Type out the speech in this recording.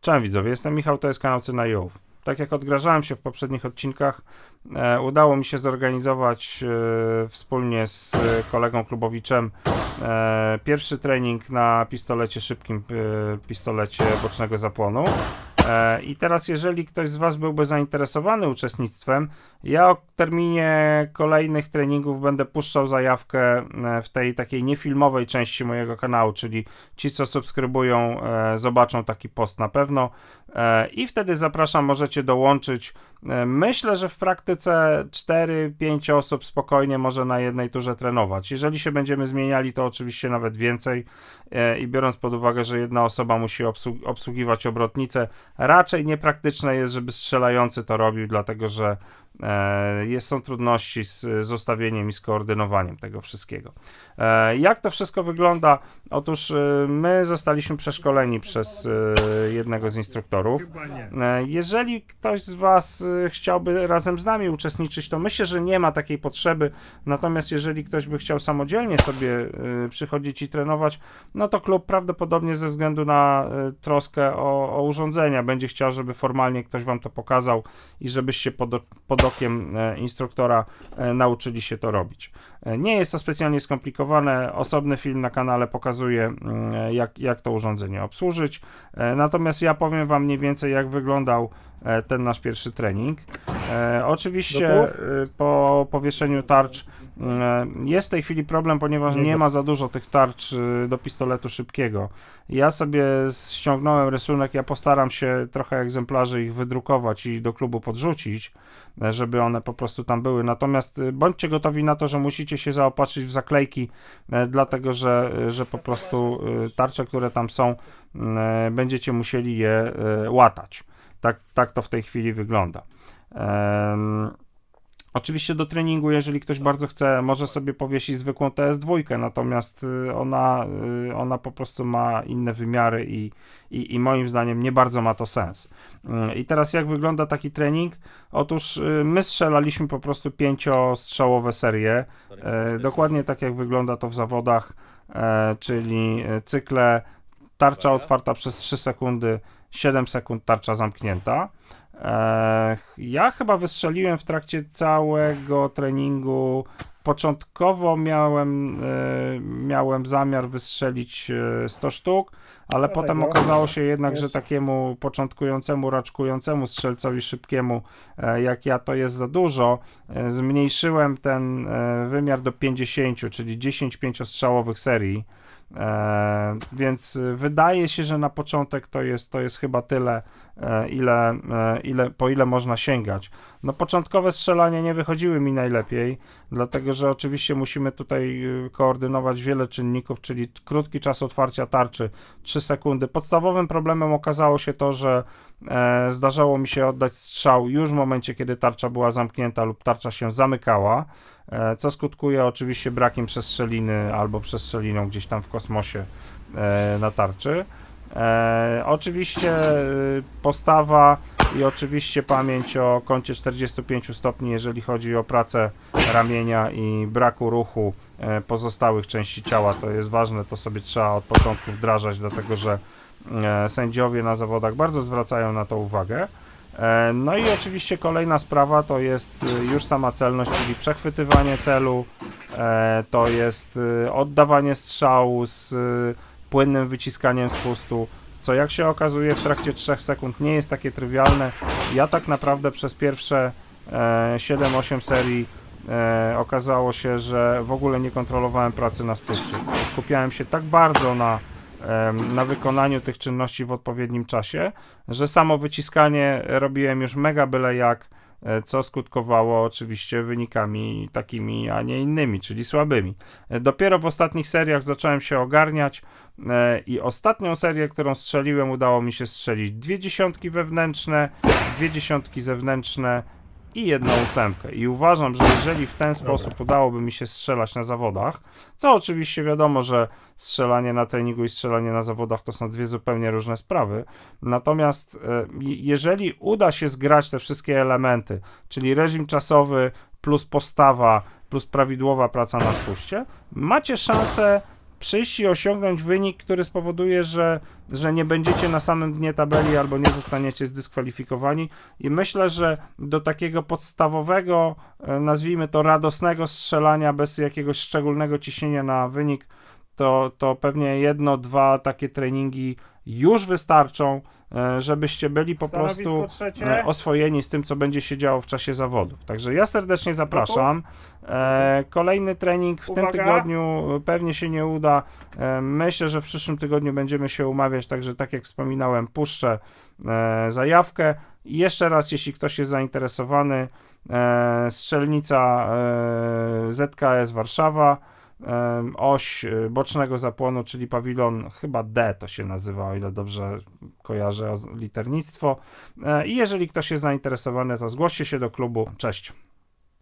Cześć widzowie, jestem Michał, to jest kanał Cyna Youth. Tak jak odgrażałem się w poprzednich odcinkach, e, udało mi się zorganizować e, wspólnie z kolegą Klubowiczem e, pierwszy trening na pistolecie szybkim, e, pistolecie bocznego zapłonu. E, I teraz, jeżeli ktoś z Was byłby zainteresowany uczestnictwem, ja o terminie kolejnych treningów będę puszczał zajawkę e, w tej takiej niefilmowej części mojego kanału, czyli ci, co subskrybują, e, zobaczą taki post na pewno. I wtedy zapraszam, możecie dołączyć. Myślę, że w praktyce 4-5 osób spokojnie może na jednej turze trenować. Jeżeli się będziemy zmieniali, to oczywiście nawet więcej. I biorąc pod uwagę, że jedna osoba musi obsłu- obsługiwać obrotnicę, raczej niepraktyczne jest, żeby strzelający to robił, dlatego że jest, są trudności z, z ustawieniem i skoordynowaniem tego wszystkiego. E, jak to wszystko wygląda? Otóż e, my zostaliśmy przeszkoleni przez e, jednego z instruktorów. E, Jeżeli ktoś z Was e, chciałby razem z nami uczestniczyć, to myślę, że nie ma takiej potrzeby. Natomiast jeżeli ktoś by chciał samodzielnie sobie e, przychodzić i trenować, no to klub prawdopodobnie ze względu na e, troskę o, o urządzenia będzie chciał, żeby formalnie ktoś Wam to pokazał i żebyście pod, o- pod okiem e, instruktora e, nauczyli się to robić. E, Nie jest to specjalnie skomplikowane. Osobny film na kanale pokazuje, mm, jak, jak to urządzenie obsłużyć. Natomiast ja powiem Wam mniej więcej, jak wyglądał ten nasz pierwszy trening. E, oczywiście e, po powieszeniu tarcz e, jest w tej chwili problem, ponieważ Nie ma za dużo tych tarcz e, do pistoletu szybkiego. Ja sobie ściągnąłem rysunek, ja postaram się trochę egzemplarzy ich wydrukować i do klubu podrzucić, e, żeby one po prostu tam były. Natomiast e, bądźcie gotowi na to, że musicie się zaopatrzyć w zaklejki, e, dlatego że, e, że po prostu e, tarcze, które tam są, e, będziecie musieli je e, łatać. Tak, tak to w tej chwili wygląda. Em, Oczywiście do treningu, jeżeli ktoś bardzo chce, może sobie powiesić zwykłą TS2, natomiast y, ona, y, ona po prostu ma inne wymiary i, i, i moim zdaniem nie bardzo ma to sens. Y, I teraz jak wygląda taki trening? Otóż y, my strzelaliśmy po prostu pięciostrzałowe serie, e, dokładnie tak jak wygląda to w zawodach, e, czyli e, cykle tarcza otwarta przez 3 sekundy, 7 sekund tarcza zamknięta. Ja chyba wystrzeliłem w trakcie całego treningu. Początkowo miałem, e, miałem zamiar wystrzelić e, 100 sztuk, ale No potem tego. okazało się jednak, że Jest. takiemu początkującemu, raczkującemu strzelcowi szybkiemu, e, jak ja, to jest za dużo. E, Zmniejszyłem ten e, wymiar do 50, czyli 10 pięciostrzałowych serii. E, więc wydaje się, że na początek to jest, to jest chyba tyle, e, ile, e, ile, po ile można sięgać. No początkowe strzelania nie wychodziły mi najlepiej, dlatego że oczywiście musimy tutaj y, koordynować wiele czynników, czyli krótki czas otwarcia tarczy 3 sekundy. Podstawowym problemem okazało się to, że e, zdarzało mi się oddać strzał już w momencie, kiedy tarcza była zamknięta lub tarcza się zamykała, e, co skutkuje oczywiście brakiem przestrzeliny albo przestrzeliną gdzieś tam w kosmosie e, na tarczy. E, oczywiście e, postawa i oczywiście pamięć o kącie 45 stopni, jeżeli chodzi o pracę ramienia i braku ruchu e, pozostałych części ciała, to jest ważne, to sobie trzeba od początku wdrażać, dlatego że e, sędziowie na zawodach bardzo zwracają na to uwagę. E, No i oczywiście kolejna sprawa to jest y, już sama celność, czyli przechwytywanie celu, to jest y, oddawanie strzału z y, płynnym wyciskaniem spustu, co jak się okazuje w trakcie 3 sekund nie jest takie trywialne. Ja tak naprawdę przez pierwsze e, 7-8 serii e, okazało się, że w ogóle nie kontrolowałem pracy na spuście. Skupiałem się tak bardzo na, na wykonaniu tych czynności w odpowiednim czasie, że samo wyciskanie robiłem już mega byle jak, e, co skutkowało oczywiście wynikami takimi, a nie innymi, czyli słabymi. E, Dopiero w ostatnich seriach zacząłem się ogarniać e, i ostatnią serię, którą strzeliłem, udało mi się strzelić dwie dziesiątki wewnętrzne, dwie dziesiątki zewnętrzne i jedną ósemkę. I uważam, że jeżeli w ten sposób udałoby mi się strzelać na zawodach, co oczywiście wiadomo, że strzelanie na treningu i strzelanie na zawodach to są dwie zupełnie różne sprawy. Natomiast e, je- jeżeli uda się zgrać te wszystkie elementy, czyli reżim czasowy plus postawa plus prawidłowa praca na spuście, macie szansę przyjść i osiągnąć wynik, który spowoduje, że, że nie będziecie na samym dnie tabeli albo nie zostaniecie zdyskwalifikowani. I myślę, że do takiego podstawowego, e, nazwijmy to radosnego strzelania bez jakiegoś szczególnego ciśnienia na wynik, to, to pewnie jedno, dwa takie treningi już wystarczą, e, żebyście byli po prostu trzecie. e, oswojeni z tym, co będzie się działo w czasie zawodów. Także ja serdecznie zapraszam. E, kolejny trening w tym Uwaga. tygodniu pewnie się nie uda. Myślę, że w przyszłym tygodniu będziemy się umawiać, także tak jak wspominałem, puszczę zajawkę. I jeszcze raz, jeśli ktoś jest zainteresowany, strzelnica ZKS Warszawa, oś e, bocznego zapłonu, czyli pawilon chyba D to się nazywa, o ile dobrze kojarzę liternictwo. E, I jeżeli ktoś jest zainteresowany, to zgłoście się do klubu. Cześć.